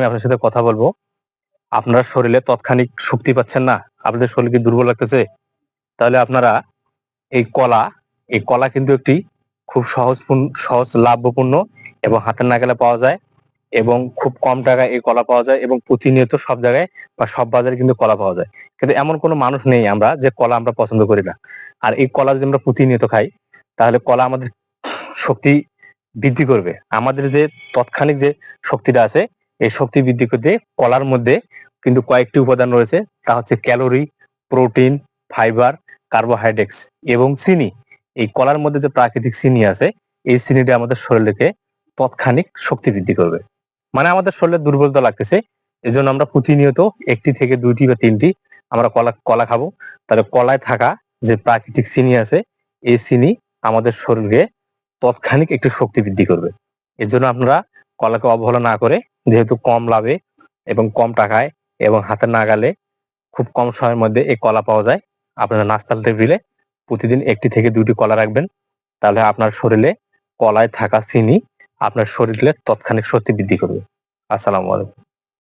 আমি আপনার সাথে কথা বলব। আপনার শরীরে তৎক্ষণিক শক্তি পাচ্ছেন না, আপনাদের শরীর কি দুর্বল লাগতেছে? তাহলে আপনারা এই কলা এই কলা কিন্তু একটি খুব সহজ সহজ লাভ্যপূর্ণ এবং হাতের নাগালে পাওয়া যায় এবং খুব কম টাকায় এই কলা পাওয়া যায় এবং প্রতিনিয়ত সব জায়গায় বা সব বাজারে কিন্তু কলা পাওয়া যায়। কিন্তু এমন কোনো মানুষ নেই আমরা যে কলা আমরা পছন্দ করি না। আর এই কলা যদি আমরা প্রতিনিয়ত খাই, তাহলে কলা আমাদের শক্তি বৃদ্ধি করবে। আমাদের যে তৎক্ষণিক যে শক্তিটা আছে এই শক্তি বৃদ্ধি করতে কলার মধ্যে কিন্তু কয়েকটি উপাদান রয়েছে। তা হচ্ছে ক্যালোরি, প্রোটিন, ফাইবার, কার্বোহাইড্রেটস এবং চিনি। এই কলার মধ্যে যে প্রাকৃতিক চিনি আছে, এই চিনিটা আমাদের শরীরকে তৎক্ষণিক শক্তি বৃদ্ধি করবে। মানে আমাদের শরীরে দুর্বলতা লাগতেছে এই জন্য আমরা প্রতিনিয়ত একটি থেকে দুইটি বা তিনটি আমরা কলা কলা খাব। তাহলে কলায় থাকা যে প্রাকৃতিক চিনি আছে, এই চিনি আমাদের শরীরকে তৎক্ষণিক একটু শক্তি বৃদ্ধি করবে। এর জন্য আপনারা কলাকে অবহেলা না করে যেহেতু কম লাভে এবং কম টাকায় এবং হাতে নাগালে খুব কম সময়ের মধ্যে এই কলা পাওয়া যায়, আপনারা নাস্তার টেবিলে প্রতিদিন একটি থেকে দুটি কলা রাখবেন। তাহলে আপনার শরীরে কলায় থাকা চিনি আপনার শরীরে তৎক্ষণিক শক্তি বৃদ্ধি করবে। আসসালামু আলাইকুম।